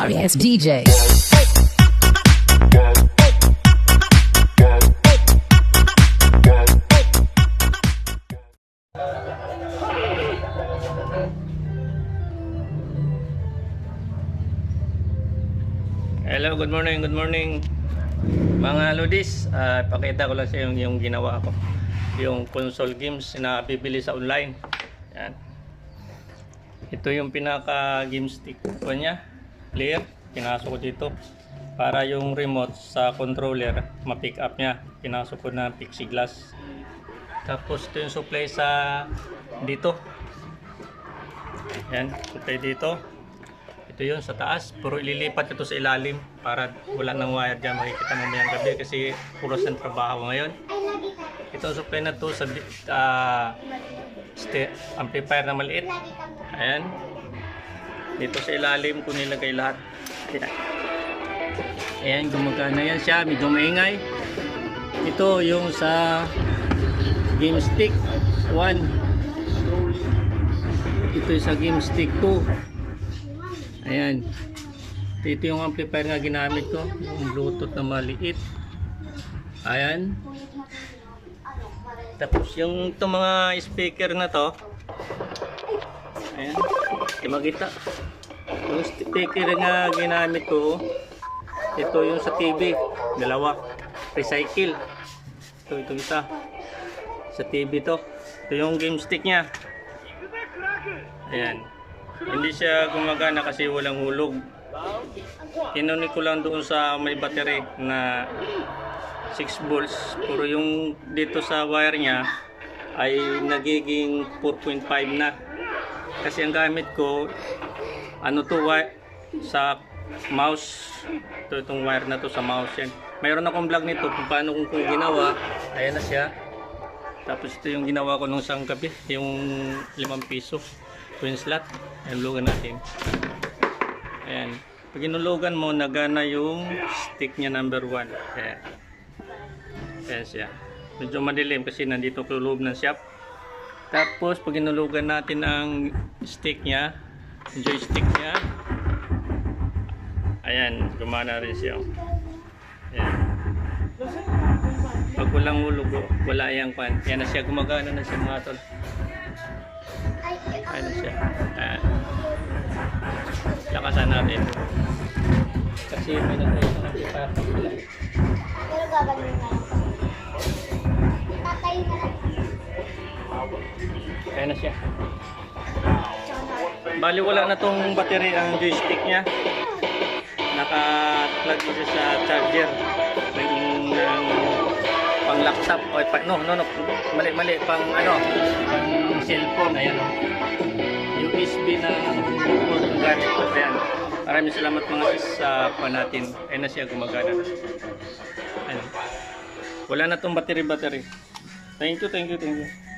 sorry ass DJ. Hello, good morning, good morning. Mga Ludis, ah, pakita ko lang sa inyo yung ginawa ko. Yung console games na bibili sa online. Yan. Ito yung pinaka game stick ko niya. Player. Pinasok ko dito. Para yung remote sa controller, ma-pick up niya. Pinasok ko na pixie glass. Tapos ito yung supply sa dito. Yan, supply dito. Ito yun sa taas, puro ililipat ito sa ilalim para wala nang wire dyan makikita mo mayang gabi kasi puros ng trabaho ngayon. Ito ang supply na to sa uh, amplifier na maliit. Ayan. Dito sa ilalim ko nilagay lahat. Ayan. Ayan, gumagana yan siya. Medyo maingay. Ito yung sa game stick 1. Ito yung sa game stick 2. Ayan. Ito yung amplifier nga ginamit ko. Yung Bluetooth na maliit. Ayan. Tapos yung itong mga speaker na to. Ayan. Hindi makita. Yung speaker nga ginamit ko. Ito yung sa TV. Dalawa. Recycle. Ito, ito isa. Sa TV to. Ito yung game stick niya. Ayan. Hindi siya gumagana kasi walang hulog. Kinunik ko lang doon sa may battery na 6 volts. Puro yung dito sa wire niya ay nagiging 4.5 na. Kasi ang gamit ko, ano to, sa mouse. Ito itong wire na to sa mouse yan. Mayroon akong vlog nito kung paano kung, kung ginawa. Ayan na siya. Tapos ito yung ginawa ko nung isang gabi, yung 5 piso. Twin slot. Ayan, lugan natin. Ayan. Pag inulugan mo, nagana yung stick niya number 1. Ayan. Ayan siya. Medyo madilim kasi nandito ko loob ng shop. Tapos, pag inulugan natin ang stick niya, joystick niya, ayan, gumana rin siya. Ayan. Pag walang hulog, wala yang pan. Yan na siya, gumagana na siya mga tol. Ayan na siya. Ayan. Lakasan natin. Kasi may nagtayo ng amplifier Ayan na siya. Na. Bali wala na tong battery ang joystick niya. Naka-plug siya sa charger. Ng, ng pang laptop o pa, no no no mali mali pang ano pang cellphone ayan o USB na port ang gamit ko ayan maraming salamat mga sis sa pa natin ayun na siya gumagana ayun. wala na tong battery battery thank you thank you thank you